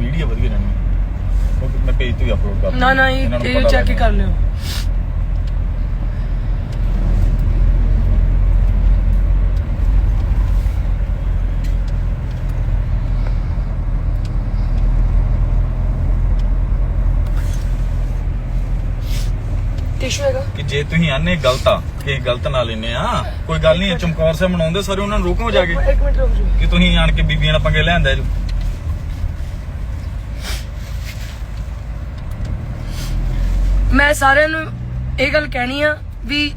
Video ਵਧੀਆ ਰਹਿਣੀ ਕਿਉਂਕਿ ਮੈਂ ਪੇਜ ਤੇ ਹੀ ਅਪਲੋਡ ਕਰਦਾ ਨਾ ਨਾ ਇਹ ਇਹਨਾਂ ਨੂੰ ਇਹ ਪਤਾ ਚੈੱਕ ਲੱਗ ਕਰ ਲਿਓ। ਟਿਸ਼ੂ ਹੈਗਾ। ਕਿ ਜੇ ਤੁਸੀਂ ਆਨੇ ਗਲਤ ਆ ਕਿ ਗਲਤ ਨਾ ਲੈਨੇ ਆ ਕੋਈ ਗੱਲ ਨਹੀਂ ਚਮਕੌਰ ਸਾਹਿਬ ਮਨਾਉਂਦੇ ਸਾਰੇ ਉਹਨਾਂ ਨੂੰ ਰੋਕੋ ਜਾ ਕੇ। ਇੱਕ ਮਿੰਟ ਰੁਕ ਜਾਓ। ਕਿ ਤੁਸੀਂ ਆਣ ਕੇ ਬੀਬੀਆਂ ਨਾਲ ਪੰਗੇ ਲੈਂਦੇ ਜੋ। ਮੈਂ ਸਾਰਿਆਂ ਨੂੰ ਇਹ ਗੱਲ ਕਹਿਣੀ ਆ ਵੀ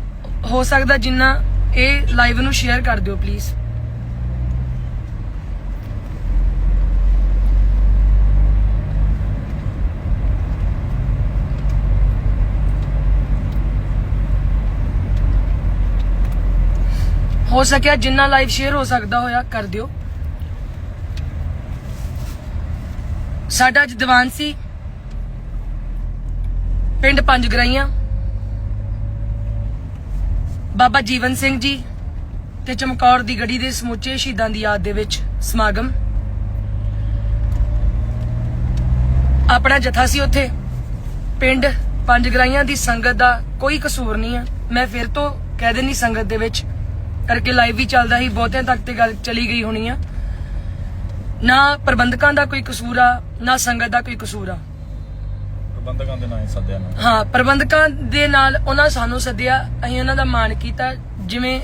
ਹੋ ਸਕਦਾ ਜਿੰਨਾ ਇਹ ਲਾਈਵ ਨੂੰ ਸ਼ੇਅਰ ਕਰ ਦਿਓ ਪਲੀਜ਼ ਹੋ ਸਕਿਆ ਜਿੰਨਾ ਲਾਈਵ ਸ਼ੇਅਰ ਹੋ ਸਕਦਾ ਹੋਇਆ, ਕਰ ਦਿਓ। ਸਾਡਾ ਅੱਜ ਦੀਵਾਨ ਸੀ। ਪਿੰਡ ਪੰਜ ਗਰਾਈਆਂ। ਬਾਬਾ ਜੀਵਨ ਸਿੰਘ ਜੀ ਤੇ ਚਮਕੌਰ ਦੀ ਗੜੀ ਦੇ ਸਮੁੱਚੇ ਸ਼ਹੀਦਾਂ ਦੀ ਯਾਦ ਦੇ ਵਿੱਚ ਸਮਾਗਮ। ਆਪਣਾ ਜਥਾ ਸੀ ਉੱਥੇ। ਪਿੰਡ ਪੰਜ ਗਰਾਈਆਂ ਦੀ ਸੰਗਤ ਦਾ ਕੋਈ ਕਸੂਰ ਨਹੀਂ ਆ। ਮੈਂ ਫਿਰ ਤੋਂ ਕਹਿ ਦਿੰਦੀ ਸੰਗਤ ਦੇ ਵਿੱਚ, ਕਰਕੇ ਲਾਈਵ ਵੀ ਚੱਲਦਾ ਸੀ, ਬਹੁਤਿਆਂ ਤੱਕ ਤੇ ਗੱਲ ਚਲੀ ਗਈ ਹੋਣੀ ਆ। ਨਾ ਪ੍ਰਬੰਧਕਾਂ ਦਾ ਕੋਈ ਕਸੂਰ ਆ, ਨਾ ਸੰਗਤ ਦਾ ਕੋਈ ਕਸੂਰ ਆ। ਪ੍ਰਬੰਧਕਾਂ ਦੇ ਨਾਂ ਸੱਦਿਆ ਨਾ। ਹਾਂ, ਪ੍ਰਬੰਧਕਾਂ ਦੇ ਨਾਲ ਉਹਨਾਂ ਸਾਨੂੰ ਸੱਦਿਆ, ਅਸੀਂ ਉਹਨਾਂ ਦਾ ਮਾਣ ਕੀਤਾ, ਜਿਵੇਂ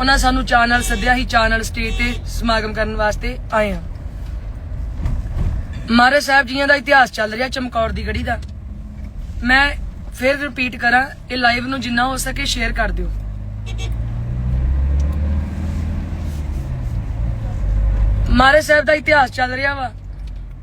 ਉਹਨਾਂ ਸਾਨੂੰ ਚਾਅ ਨਾਲ ਸੱਦਿਆ ਸੀ ਚਾਅ ਨਾਲ ਸਟੇਜ ਤੇ ਸਮਾਗਮ ਕਰਨ ਵਾਸਤੇ ਆਏ ਹਾਂ। ਮਹਾਰਾਜ ਸਾਹਿਬ ਜੀਆਂ ਦਾ ਇਤਿਹਾਸ ਚੱਲ ਰਿਹਾ ਚਮਕੌਰ ਦੀ ਗੜੀ ਦਾ। ਮੈਂ ਫਿਰ ਰਿਪੀਟ ਕਰਾਂ, ਇਹ ਲਾਈਵ ਨੂੰ ਜਿੰਨਾ ਹੋ ਸਕੇ ਸ਼ੇਅਰ ਕਰ ਦਿਓ। ਮਹਾਰਾਜ ਸਾਹਿਬ ਦਾ ਇਤਿਹਾਸ ਚੱਲ ਰਿਹਾ ਵਾ।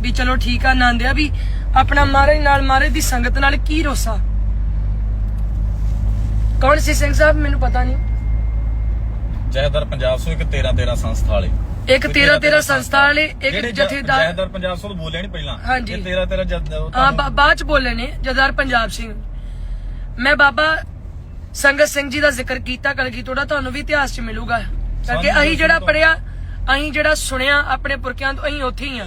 ਵੀ ਚਲੋ ਠੀਕ ਆ ਨੰਦਿਆ ਵੀ ਆਪਣਾ ਮਹਾਰਾਜ ਨਾਲ ਮਹਾਰਾਜ ਦੀ ਸੰਗਤ ਨਾਲ ਕੀ ਰੋਸਾ? ਕੌਣ ਸੀ ਸਿੰਘ ਸਾਹਿਬ? ਮੈਨੂੰ ਪਤਾ ਨਹੀਂ। ਜੈਦਰ ਪੰਜਾਬ ਸੋ ਇੱਕ 13 13 ਸੰਸਥਾ ਵਾਲੇ। ਇੱਕ 13 13 ਸੰਸਥਾ ਵਾਲੇ ਇੱਕ ਜਥੇਦਾਰ ਜੈਦਰ ਪੰਜਾਬ ਸੋ ਬੋਲਿਆ ਨਹੀਂ ਪਹਿਲਾਂ। ਹਾਂਜੀ। ਇਹ 13 13 ਜਦ ਉਹ ਹਾਂ ਬਾਅਦ ਚ ਬੋਲੇ ਨੇ ਜਦਾਰ ਪੰਜਾਬ ਸਿੰਘ। ਮੈਂ ਬਾਬਾ ਸੰਗਤ ਸਿੰਘ ਜੀ ਦਾ ਜ਼ਿਕਰ ਕੀਤਾ ਕਲਗੀ ਤੋੜਾ ਤੁਹਾਨੂੰ ਵੀ ਇਤਿਹਾਸ ਚ ਮਿਲੂਗਾ। ਸਾਨੂੰ ਅਸੀਂ ਜਿਹੜਾ ਪੜਿਆ ਅਸੀਂ ਜਿਹੜਾ ਸੁਣਿਆ ਆਪਣੇ ਪੁਰਖਿਆਂ ਤੋਂ ਅਸੀਂ ਉੱਥੇ ਹੀ ਆ।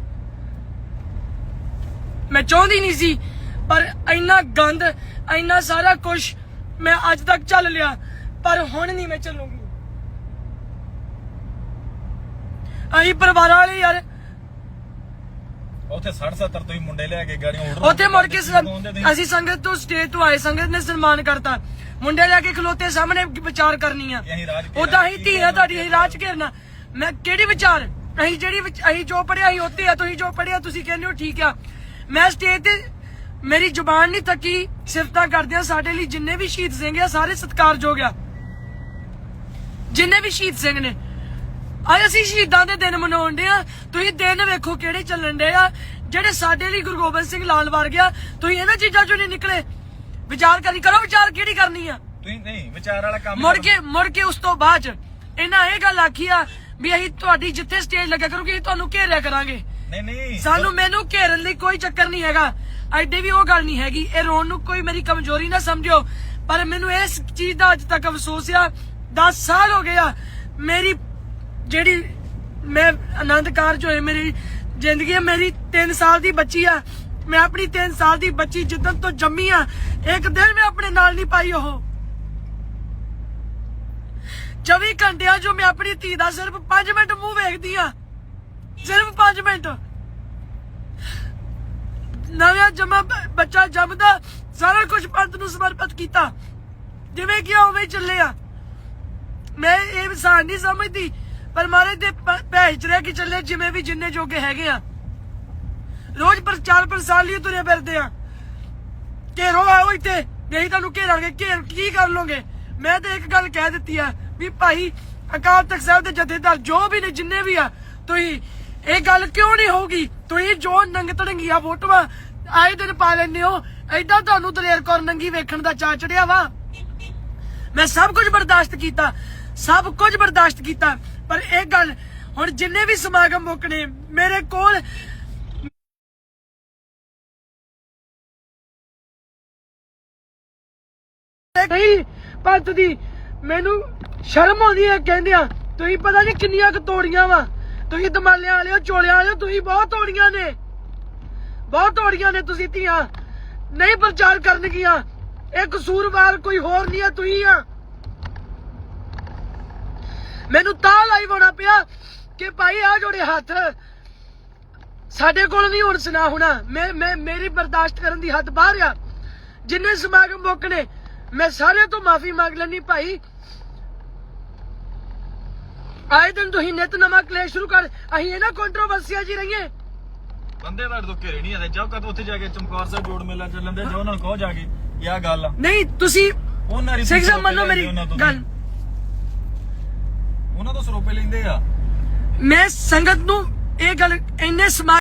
ਮੈਂ ਚਾਹੁੰਦੀ ਨਹੀਂ ਸੀ ਪਰ ਇੰਨਾ ਗੰਦ ਇੰਨਾ ਸਾਰਾ ਕੁਝ ਮੈਂ ਅੱਜ ਤੱਕ ਚੱਲ ਲਿਆ ਪਰ ਹੁਣ ਨਹੀਂ ਮੈਂ ਚੱਲੂਗੀ ਅਸੀਂ ਪਰਿਵਾਰਾਂ ਵਾਲੇ ਯਾਰ ਉੱਥੇ 60 70 ਤੁਸੀਂ ਮੁੰਡੇ ਲਿਆ ਕੇ ਗਾੜੀਆਂ ਉੜ ਉੱਥੇ ਮੁੜ ਕੇ ਅਸੀਂ ਸੰਗਤ ਤੋਂ ਸਟੇਜ ਤੋਂ ਆਏ ਸੰਗਤ ਨੇ ਸਨਮਾਨ ਕਰਤਾ। ਮੁੰਡੇ ਲੈ ਕੇ ਖਲੋਤੇ ਸਾਹਮਣੇ ਵਿਚਾਰ ਕਰਨੀ ਆ। ਅਸੀਂ ਰਾਜ ਘੇਰਾ ਉਦਾਂ ਹੀ ਕੀ ਧੀਆਂ ਤੁਹਾਡੀ ਅਸੀਂ ਰਾਜ ਘੇਰਨਾ। ਮੈਂ ਕਿਹੜੀ ਵਿਚਾਰ? ਅਸੀਂ ਜਿਹੜੀ ਵਿਚ- ਅਸੀਂ ਜੋ ਪੜਿਆ ਅਸੀਂ ਉੱਤੇ ਆ ਤੁਸੀਂ ਜੋ ਪੜਿਆ ਤੁਸੀਂ ਕਹਿੰਦੇ ਹੋ ਠੀਕ ਆ। ਮੈਂ ਸਟੇਜ ਤੇ ਮੇਰੀ ਜ਼ੁਬਾਨ ਨਹੀਂ ਥੱਕੀ ਸਿਫਤਾਂ ਕਰਦਿਆਂ ਸਾਡੇ ਲਈ ਜਿੰਨੇ ਵੀ ਸ਼ਹੀਦ ਸਿੰਘ ਆ ਸਾਰੇ ਸਤਿਕਾਰਯੋਗ ਆ। ਜਿੰਨੇ ਵੀ ਸ਼ਹੀਦ ਸਿੰਘ ਨੇ। ਅੱਜ ਅਸੀਂ ਸ਼ਹੀਦਾਂ ਦੇ ਦਿਨ ਮਨਾਉਂਦੇ ਆ। ਤੁਸੀਂ ਦਿਨ ਵੇਖੋ ਕਿਹੜੇ ਚੱਲਣ ਦੇ ਆ। ਜਿਹੜੇ ਸਾਡੇ ਲਈ ਗੁਰੂ ਗੋਬਿੰਦ ਸਿੰਘ ਲਾਲ ਵਰ ਗਿਆ ਤੁਸੀਂ ਇਹਨਾਂ ਚੀਜ਼ਾਂ ਚੋਂ ਨਹੀਂ ਨਿਕਲੇ। ਵਿਚਾਰ ਕਰੀ ਕਰੋ ਵਿਚਾਰ ਕਿਹੜੀ ਕਰਨੀ ਆ? ਤੁਸੀਂ ਨਹੀਂ ਵਿਚਾਰ ਵਾਲਾ ਕੰਮ ਮੁੜ ਕੇ ਮੁੜ ਕੇ ਉਸ ਤੋਂ ਬਾਅਦ ਇਹਨਾਂ ਇਹ ਗੱਲ ਆਖੀ ਆ ਵੀ ਅਸੀਂ ਤੁਹਾਡੀ ਜਿੱਥੇ ਸਟੇਜ ਲੱਗਾ ਕਰੂਗੇ ਅਸੀਂ ਤੁਹਾਨੂੰ ਘੇਰਿਆ ਕਰਾਂਗੇ। ਨਹੀਂ ਨਹੀਂ। ਸਾਨੂੰ ਮੈਨੂੰ ਘੇਰਨ ਲਈ ਕੋਈ ਚੱਕਰ ਨਹੀਂ ਹੈਗਾ। ਐਡੇ ਵੀ ਉਹ ਗੱਲ ਨਹੀਂ ਹੈਗੀ। ਇਹ ਰੋਣ ਨੂੰ ਕੋਈ ਮੇਰੀ ਕਮਜ਼ੋਰੀ ਨਾ ਸਮਝਿਓ। ਪਰ ਮੈਨੂੰ ਇਸ ਚੀਜ਼ ਦਾ ਅੱਜ ਤੱਕ ਅਫਸੋਸ ਆ। 10 ਸਾਲ ਹੋ ਗਏ ਮੇਰੀ ਜਿਹੜੀ ਮੈਂ ਆਨੰਦ ਕਾਰਜ ਹੋਏ, ਮੇਰੀ ਜ਼ਿੰਦਗੀ ਮੇਰੀ 3 ਸਾਲ ਦੀ ਬੱਚੀ ਆ। ਮੈਂ ਆਪਣੀ 3 ਸਾਲ ਦੀ ਬੱਚੀ ਜਿੱਦਣ ਤੋਂ ਜੰਮੀ ਆ। ਇੱਕ ਦਿਨ ਮੈਂ ਆਪਣੇ ਨਾਲ ਨਹੀਂ ਪਾਈ ਉਹ। 24 ਘੰਟਿਆਂ ਜੋ ਮੈਂ ਆਪਣੀ ਧੀ ਦਾ ਸਿਰਫ 5 ਮਿੰਟ ਮੂੰਹ ਵੇਖਦੀ ਆ। ਸਿਰਫ 5 ਮਿੰਟ। ਨਵਾਂ ਜਮਾ ਬੱਚਾ ਜੰਮਦਾ, ਸਾਰਾ ਕੁਝ ਪੰਥ ਨੂੰ ਸਮਰਪਿਤ ਕੀਤਾ। ਜਿਵੇਂ ਕਿ ਉਵੇਂ ਹੀ ਚੱਲਿਆ ਮੈਂ ਇਹ ਵਿਸਾਰ ਨਹੀਂ ਸਮਝਦੀ, ਪਰ ਮਾਰੇ ਦੇ ਭੈਜ ਚ ਰਹਿ ਚੱਲੇ, ਜਿਵੇਂ ਵੀ ਜਿੰਨੇ ਜੋਗੇ ਹੈਗੇ ਆ। ਰੋਜ਼ ਪ੍ਰਚਾਰ ਪ੍ਰਸਾਰ ਲਈ ਤੁਰੇ ਫਿਰਦੇ ਆ। ਘੇਰੋ ਆਓ ਇੱਥੇ, ਨਹੀਂ ਤੁਹਾਨੂੰ ਘੇਰਾਂਗੇ। ਘੇਰ ਕੀ ਕਰ ਲੋਗੇ ਮੈਂ ਤਾਂ ਇੱਕ ਗੱਲ ਕਹਿ ਦਿੱਤੀ ਆ ਵੀ ਭਾਈ ਅਕਾਲ ਤਖਤ ਸਾਹਿਬ ਦੇ ਜਥੇਦਾਰ ਜੋ ਵੀ ਨੇ, ਜਿੰਨੇ ਵੀ ਆ, ਤੁਸੀਂ ਇਹ ਗੱਲ ਕਿਉਂ ਨਹੀਂ ਹੋਊਗੀ? ਤੁਸੀਂ ਜੋ ਨੰਗ ਤੜੰਗੀਆਂ ਫੋਟੋਆਂ ਆਏ ਦਿਨ ਪਾ ਲੈਂਦੇ ਹੋ ਐਦਾਂ ਤੁਹਾਨੂੰ ਦਲੇਰ ਕੌਰ ਨੰਗੀ ਵੇਖਣ ਦਾ ਚਾ ਚੜਿਆ ਵਾ। ਮੈਂ ਸਭ ਕੁਝ ਬਰਦਾਸ਼ਤ ਕੀਤਾ, ਸਭ ਕੁਝ ਬਰਦਾਸ਼ਤ ਕੀਤਾ, ਪਰ ਇਹ ਗੱਲ ਹੁਣ ਜਿੰਨੇ ਵੀ ਸਮਾਗਮ ਮੁੱਕਣੇ, ਮੇਰੇ ਕੋਲ ਨਹੀਂ ਪੰਤ ਦੀ ਮੈਨੂੰ ਸ਼ਰਮ ਆਉਂਦੀ ਹੈ ਕਹਿੰਦਿਆਂ ਤੁਸੀਂ ਪਤਾ ਨਹੀਂ ਕਿੰਨੀਆਂ ਕੁ ਤੋੜੀਆਂ ਵਾ। ਤੁਸੀਂ ਦਮਾਲਿਆਂ ਵਾਲਿਓ, ਚੋਲਿਆਂ ਵਾਲਿਓ, ਤੁਸੀਂ ਬਹੁਤ ਤੋੜੀਆਂ ਨੇ। ਬਹੁਤ ਤੋੜੀਆਂ ਨੇ ਤੁਸੀਂ ਧੀਆਂ। ਨਹੀਂ ਪ੍ਰਚਾਰ ਕਰਨਗੀਆਂ। ਇਹ ਕਸੂਰਵਾਰ ਕੋਈ ਹੋਰ ਨਹੀਂ ਹੈ ਤੁਸੀਂ ਆ। ਮੈਨੂੰ ਤਾਂ ਲਾਈਵ ਹੋਣਾ ਪਿਆ ਕਿ ਭਾਈ ਆ ਜੋੜੇ ਹੱਥ ਸਾਡੇ ਕੋਲ ਨਹੀਂ ਹੁਣ ਸੁਣਾ ਹੋਣਾ। ਮੈਂ ਮੈਂ, ਮੇਰੀ ਬਰਦਾਸ਼ਤ ਕਰਨ ਦੀ ਹੱਦ ਬਾਹਰ ਆ। ਜਿੰਨੇ ਸਮਾਗਮ ਮੁੱਕਣੇ, ਮੈਂ ਸਾਰਿਆਂ ਤੋਂ ਮਾਫੀ ਮੰਗ ਲੈਣੀ ਭਾਈ। ਆਏ ਦਿਨ ਤੁਸੀਂ ਨਿਤ ਨਵਾਂ ਕਲੇਸ਼ ਸ਼ੁਰੂ ਕਰ ਅਸੀਂ ਇਹਨਾਂ ਕੰਟਰੋਵਰਸੀਆਂ 'ਚ ਹੀ ਰਹੀਏ। ਬੰਦੇ ਤੁਹਾਡੇ ਤੋਂ ਘੇਰੇ ਨਹੀਂ ਆਦੇ ਜਾਓ ਕਦ ਉੱਥੇ ਜਾ ਕੇ ਚਮਕੌਰ ਸਾਹਿਬ ਜੋੜ ਮੇਲਾ ਚੱਲਣ ਦੇ ਜਾਓ ਉਹਨਾਂ ਨੂੰ ਕਹੋ ਜਾ ਕੇ ਇਹ ਗੱਲ ਆ। ਨਹੀਂ ਤੁਸੀਂ ਉਹਨਾਂ ਦੀ ਸਿੱਖ ਸਾਹਿਬ ਮੰਨੋ ਮੇਰੀ ਗੱਲ। ਉਹਨਾਂ ਤੋਂ ਸਰੋਪੇ ਲੈਂਦੇ ਆ। ਮੈਂ ਸੰਗਤ ਨੂੰ ਇਹ ਗੱਲ ਇੰਨੇ ਸਮਾ